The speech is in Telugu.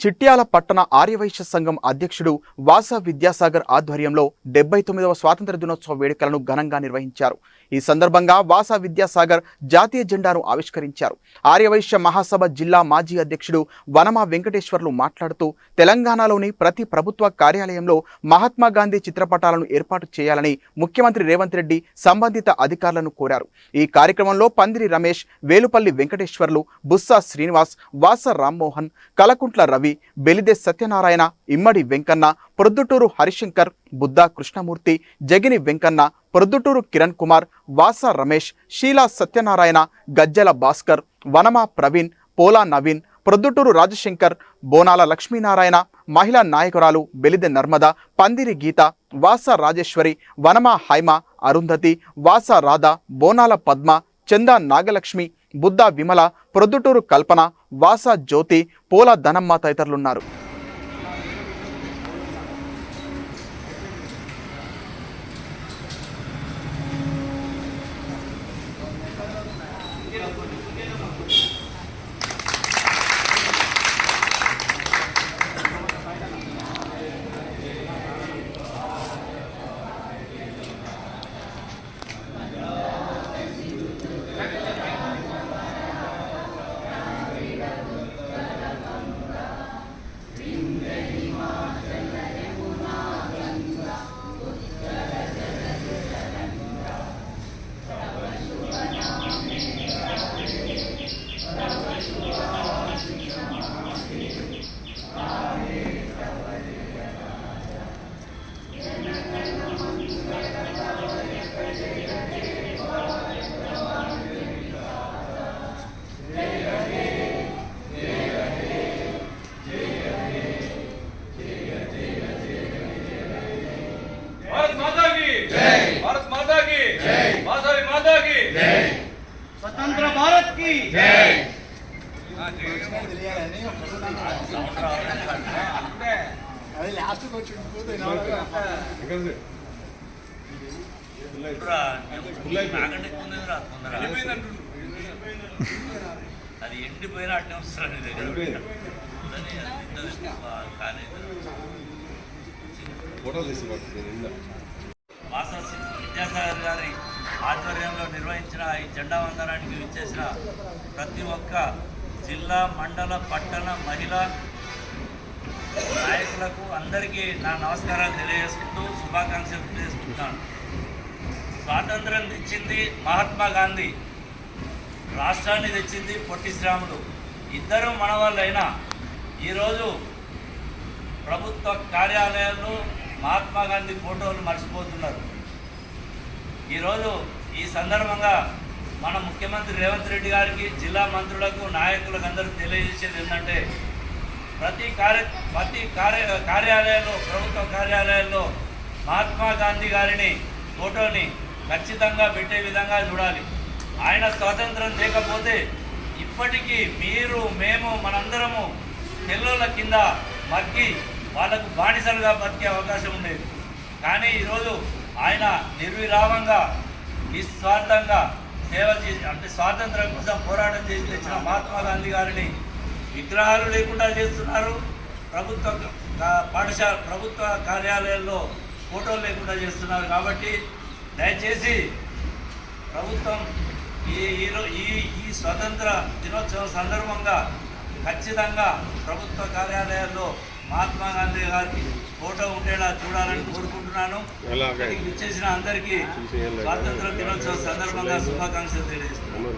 చిట్యాల పట్టణ ఆర్యవైశ్య సంఘం అధ్యక్షుడు వాస విద్యాసాగర్ ఆధ్వర్యంలో డెబ్బై తొమ్మిదవ స్వాతంత్ర దినోత్సవ వేడుకలను ఘనంగా నిర్వహించారు. ఈ సందర్భంగా వాస విద్యాసాగర్ జాతీయ జెండాను ఆవిష్కరించారు. ఆర్యవైశ్య మహాసభ జిల్లా మాజీ అధ్యక్షుడు వనమా వెంకటేశ్వర్లు మాట్లాడుతూ తెలంగాణలోని ప్రతి ప్రభుత్వ కార్యాలయంలో మహాత్మా గాంధీ చిత్రపటాలను ఏర్పాటు చేయాలని ముఖ్యమంత్రి రేవంత్ రెడ్డి సంబంధిత అధికారులను కోరారు. ఈ కార్యక్రమంలో పందిరి రమేష్ వేలుపల్లి వెంకటేశ్వర్లు బుస్సా శ్రీనివాస్ వాస రామ్మోహన్ కలకుంట్ల రవి బెలిదే సత్యనారాయణ ఇమ్మడి వెంకన్న ప్రొద్దుటూరు హరిశంకర్ బుద్ధా కృష్ణమూర్తి జగిని వెంకన్న ప్రొద్దుటూరు కిరణ్ కుమార్ వాస రమేష్ షీలా సత్యనారాయణ గజ్జల భాస్కర్ వనమా ప్రవీణ్ పోలా నవీన్ ప్రొద్దుటూరు రాజశంకర్ బోనాల లక్ష్మీనారాయణ మహిళా నాయకురాలు బెలిదె నర్మద పందిరి గీత వాస రాజేశ్వరి వనమా హైమ అరుంధతి వాస రాధ బోనాల పద్మ చందా నాగలక్ష్మి బుద్ధ విమల ప్రొద్దుటూరు కల్పన వాస జ్యోతి పూల ధనమ్మ తదితరులున్నారు. కి జై అది లాస్ట్ వచ్చి ఎండిపోయిన అట్టే వస్తాను ఫోటోలు తీసి విద్యాసాగర్ గారి ఆధ్వర్యంలో నిర్వహించిన ఈ జెండా వందనానికి విచ్చేసిన ప్రతి ఒక్క జిల్లా మండల పట్టణ మహిళా నాయకులకు అందరికీ నా నమస్కారాలు తెలియజేసుకుంటూ శుభాకాంక్షలు తెలియజేసుకుంటాను స్వాతంత్రం తెచ్చింది మహాత్మా గాంధీ. రాష్ట్రాన్ని తెచ్చింది పొట్టి శ్రీరాములు ఇద్దరు మనవాళ్ళైనా ఈరోజు ప్రభుత్వ కార్యాలయాల్లో మహాత్మా గాంధీ ఫోటోలు మర్చిపోతున్నారు. ఈరోజు ఈ సందర్భంగా మన ముఖ్యమంత్రి రేవంత్ రెడ్డి గారికి జిల్లా మంత్రులకు నాయకులకు అందరూ తెలియజేసేది ఏంటంటే ప్రతి కార్య ప్రతి కార్య కార్యాలయంలో ప్రభుత్వ కార్యాలయాల్లో మహాత్మా గాంధీ గారిని ఫోటోని ఖచ్చితంగా పెట్టే విధంగా చూడాలి. ఆయన స్వాతంత్రం లేకపోతే ఇప్పటికీ మీరు మేము మనందరము తెల్లోళ్ళ కింద మగ్గి వాళ్ళకు బానిసలుగా బతికే అవకాశం ఉండేది. కానీ ఈరోజు ఆయన నిర్విరామంగా నిస్వార్థంగా సేవ చేసి అంటే స్వాతంత్రం కోసం పోరాటం చేసి తెచ్చిన మహాత్మా గాంధీ గారిని విగ్రహాలు లేకుండా చేస్తున్నారు. ప్రభుత్వ పాఠశాల ప్రభుత్వ కార్యాలయాల్లో ఫోటోలు లేకుండా చేస్తున్నారు. కాబట్టి దయచేసి ప్రభుత్వం ఈ ఈ ఈ స్వతంత్ర దినోత్సవం సందర్భంగా ఖచ్చితంగా ప్రభుత్వ కార్యాలయాల్లో మహాత్మా గాంధీ గారికి ఫోటో ఉండేలా చూడాలని కోరుకుంటున్నాను. ఇచ్చేసిన అందరికీ స్వాతంత్ర దినోత్సవం సందర్భంగా శుభాకాంక్షలు తెలియజేస్తున్నాను.